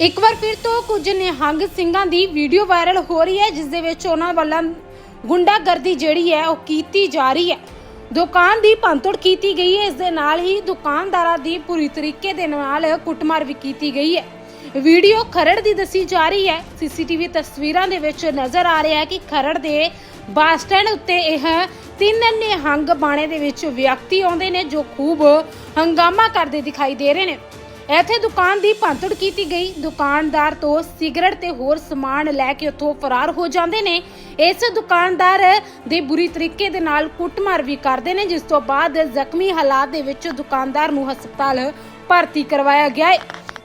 ਇੱਕ ਵਾਰ ਫਿਰ ਤੋਂ ਕੁਝ ਨਿਹੰਗ ਸਿੰਘਾਂ ਦੀ ਵੀਡੀਓ ਵਾਇਰਲ ਹੋ ਰਹੀ ਹੈ, ਜਿਸ ਦੇ ਵਿੱਚ ਉਹਨਾਂ ਵੱਲੋਂ ਗੁੰਡਾਗਰਦੀ ਜਿਹੜੀ ਹੈ, ਉਹ ਕੀਤੀ ਜਾ ਰਹੀ ਹੈ। ਦੁਕਾਨ ਦੀ ਭੰਨਤੋੜ ਕੀਤੀ ਗਈ ਹੈ, ਇਸ ਦੇ ਨਾਲ ਹੀ ਦੁਕਾਨਦਾਰਾਂ ਦੀ ਪੂਰੀ ਤਰੀਕੇ ਦੇ ਨਾਲ ਕੁੱਟਮਾਰ ਵੀ ਕੀਤੀ ਗਈ ਹੈ। ਵੀਡੀਓ ਖਰੜ ਦੀ ਦੱਸੀ ਜਾ ਰਹੀ ਹੈ। ਸੀਸੀਟੀਵੀ ਤਸਵੀਰਾਂ ਦੇ ਵਿੱਚ ਨਜ਼ਰ ਆ ਰਿਹਾ ਹੈ ਕਿ ਖਰੜ ਦੇ ਬੱਸ ਸਟੈਂਡ ਉੱਤੇ ਇਹ ਤਿੰਨ ਨਿਹੰਗ ਬਾਣੇ ਦੇ ਵਿੱਚ ਵਿਅਕਤੀ ਆਉਂਦੇ ਨੇ, ਜੋ ਖੂਬ ਹੰਗਾਮਾ ਕਰਦੇ ਦਿਖਾਈ ਦੇ ਰਹੇ ਨੇ। ਇੱਥੇ ਦੁਕਾਨ ਦੀ ਭੰਨਤੋੜ ਕੀਤੀ ਗਈ। ਦੁਕਾਨਦਾਰ ਤੋਂ ਸਿਗਰਟ ਤੇ ਹੋਰ ਸਮਾਨ ਲੈ ਕੇ ਉੱਥੋਂ ਫਰਾਰ ਹੋ ਜਾਂਦੇ ਨੇ। ਇਸ ਦੁਕਾਨਦਾਰ ਦੇ ਬੁਰੀ ਤਰੀਕੇ ਦੇ ਨਾਲ ਕੁੱਟਮਾਰ ਵੀ ਕਰਦੇ ਨੇ, ਜਿਸ ਤੋਂ ਬਾਅਦ ਜ਼ਖਮੀ ਹਾਲਾਤ ਦੇ ਵਿੱਚ ਦੁਕਾਨਦਾਰ ਨੂੰ ਹਸਪਤਾਲ ਭਰਤੀ ਕਰਵਾਇਆ ਗਿਆ ਹੈ।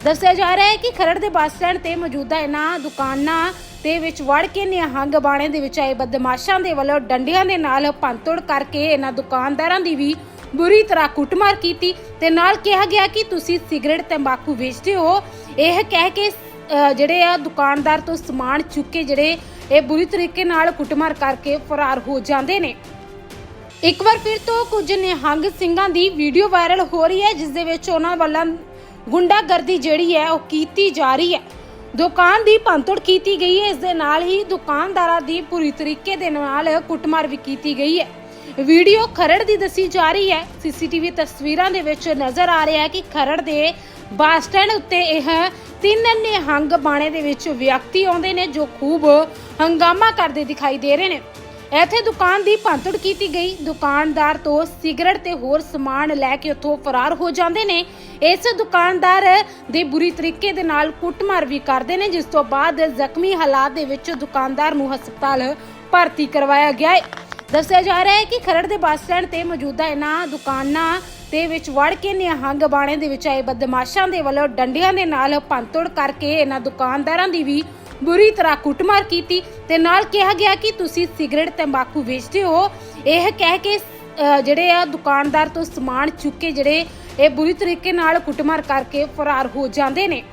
ਦੱਸਿਆ ਜਾ ਰਿਹਾ ਹੈ ਕਿ ਖਰੜ ਦੇ ਬੱਸ ਸਟੈਂਡ ਤੇ ਮੌਜੂਦਾ ਇਹਨਾਂ ਦੁਕਾਨਾਂ ਦੇ ਵਿੱਚ ਵੜ ਕੇ ਨਿਹੰਗ ਬਾਣੇ ਦੇ ਵਿੱਚ ਆਏ ਬਦਮਾਸ਼ਾਂ ਦੇ ਵੱਲੋਂ ਡੰਡਿਆਂ ਦੇ ਨਾਲ ਭੰਨਤੋੜ ਕਰਕੇ ਇਹਨਾਂ ਦੁਕਾਨਦਾਰਾਂ ਦੀ ਵੀ ਬੁਰੀ ਤਰ੍ਹਾਂ ਕੁੱਟਮਾਰ ਕੀਤੀ ਤੇ ਨਾਲ ਕਿਹਾ ਗਿਆ ਕਿ ਤੁਸੀਂ ਸਿਗਰਟ ਤੰਬਾਕੂ ਵੇਚਦੇ ਹੋ। ਇਹ ਕਹਿ ਕੇ ਅਹ, ਜਿਹੜੇ ਆ ਦੁਕਾਨਦਾਰ ਤੋਂ ਸਮਾਨ ਚੁੱਕ ਕੇ ਜਿਹੜੇ ਇਹ ਬੁਰੀ ਤਰੀਕੇ ਨਾਲ ਕੁੱਟਮਾਰ ਕਰਕੇ ਫਰਾਰ ਹੋ ਜਾਂਦੇ ਨੇ। ਇੱਕ ਵਾਰ ਫਿਰ ਤੋਂ ਕੁਝ ਨਿਹੰਗ ਸਿੰਘਾਂ ਦੀ ਵੀਡੀਓ ਵਾਇਰਲ ਹੋ ਰਹੀ ਹੈ ਜਿਸ ਦੇ ਵਿੱਚ ਉਹਨਾਂ ਵੱਲੋਂ ਗੁੰਡਾਗਰਦੀ ਜਿਹੜੀ ਹੈ ਉਹ ਕੀਤੀ ਜਾ ਰਹੀ ਹੈ। ਦੁਕਾਨ ਦੀ ਭੰਤੋੜ ਕੀਤੀ ਗਈ ਹੈ ਇਸ ਦੇ ਨਾਲ ਹੀ ਦੁਕਾਨਦਾਰਾਂ ਦੀ ਪੂਰੀ ਤਰੀਕੇ ਦੇ ਨਾਲ ਕੁੱਟਮਾਰ ਵੀ ਕੀਤੀ ਗਈ ਹੈ। ਵੀਡੀਓ ਖਰੜ ਦੀ ਦੱਸੀ ਜਾ ਰਹੀ ਹੈ। ਸੀਸੀਟੀਵੀ ਤਸਵੀਰਾਂ ਦੇ ਵਿੱਚ ਨਜ਼ਰ ਆ ਰਿਹਾ ਹੈ ਕਿ ਖਰੜ ਦੇ ਬੱਸ ਸਟੈਂਡ ਉੱਤੇ ਇਹ ਤਿੰਨ ਨਿਹੰਗ ਬਾਣੇ ਦੇ ਵਿੱਚ ਵਿਅਕਤੀ ਆਉਂਦੇ ਨੇ ਜੋ ਖੂਬ ਹੰਗਾਮਾ ਕਰਦੇ ਦਿਖਾਈ ਦੇ ਰਹੇ ਨੇ। ਇੱਥੇ ਦੁਕਾਨ ਦੀ ਭੰਨਤੋੜ ਕੀਤੀ ਗਈ। ਦੁਕਾਨਦਾਰ ਤੋਂ ਸਿਗਰਟ ਤੇ ਹੋਰ ਸਮਾਨ ਲੈ ਕੇ ਉੱਥੋਂ ਫਰਾਰ ਹੋ ਜਾਂਦੇ ਨੇ। ਇਸ ਦੁਕਾਨਦਾਰ ਦੇ ਬੁਰੀ ਤਰੀਕੇ ਦੇ ਨਾਲ ਕੁੱਟਮਾਰ ਵੀ ਕਰਦੇ ਨੇ, ਜਿਸ ਤੋਂ ਬਾਅਦ ਜ਼ਖਮੀ ਹਾਲਾਤ ਦੇ ਵਿੱਚ ਦੁਕਾਨਦਾਰ ਨੂੰ ਹਸਪਤਾਲ ਭਰਤੀ ਕਰਵਾਇਆ ਗਿਆ ਹੈ। ਦੱਸਿਆ ਜਾ ਰਿਹਾ ਹੈ ਕਿ ਖਰੜ ਦੇ ਬੱਸ ਸਟੈਂਡ ਤੇ ਮੌਜੂਦਾ ਇਹਨਾਂ ਦੁਕਾਨਾਂ ਦੇ ਵਿੱਚ ਵੜ ਕੇ ਨਿਹੰਗ ਬਾਣੇ ਦੇ ਵਿੱਚ ਆਏ ਬਦਮਾਸ਼ਾਂ ਦੇ ਵੱਲੋਂ ਡੰਡਿਆਂ ਦੇ ਨਾਲ ਭੰਨਤੋੜ ਕਰਕੇ ਇਹਨਾਂ ਦੁਕਾਨਦਾਰਾਂ ਦੀ ਵੀ ਬੁਰੀ ਤਰ੍ਹਾਂ ਕੁੱਟਮਾਰ ਕੀਤੀ ਤੇ ਨਾਲ ਕਿਹਾ ਗਿਆ ਕਿ ਤੁਸੀਂ ਸਿਗਰਟ, ਤੰਬਾਕੂ ਵੇਚਦੇ ਹੋ। ਇਹ ਕਹਿ ਕੇ ਜਿਹੜੇ ਆ ਦੁਕਾਨਦਾਰ ਤੋਂ ਸਮਾਨ ਚੁੱਕ ਕੇ ਜਿਹੜੇ ਇਹ ਬੁਰੀ ਤਰੀਕੇ ਨਾਲ ਕੁੱਟਮਾਰ ਕਰਕੇ ਫਰਾਰ ਹੋ ਜਾਂਦੇ ਨੇ।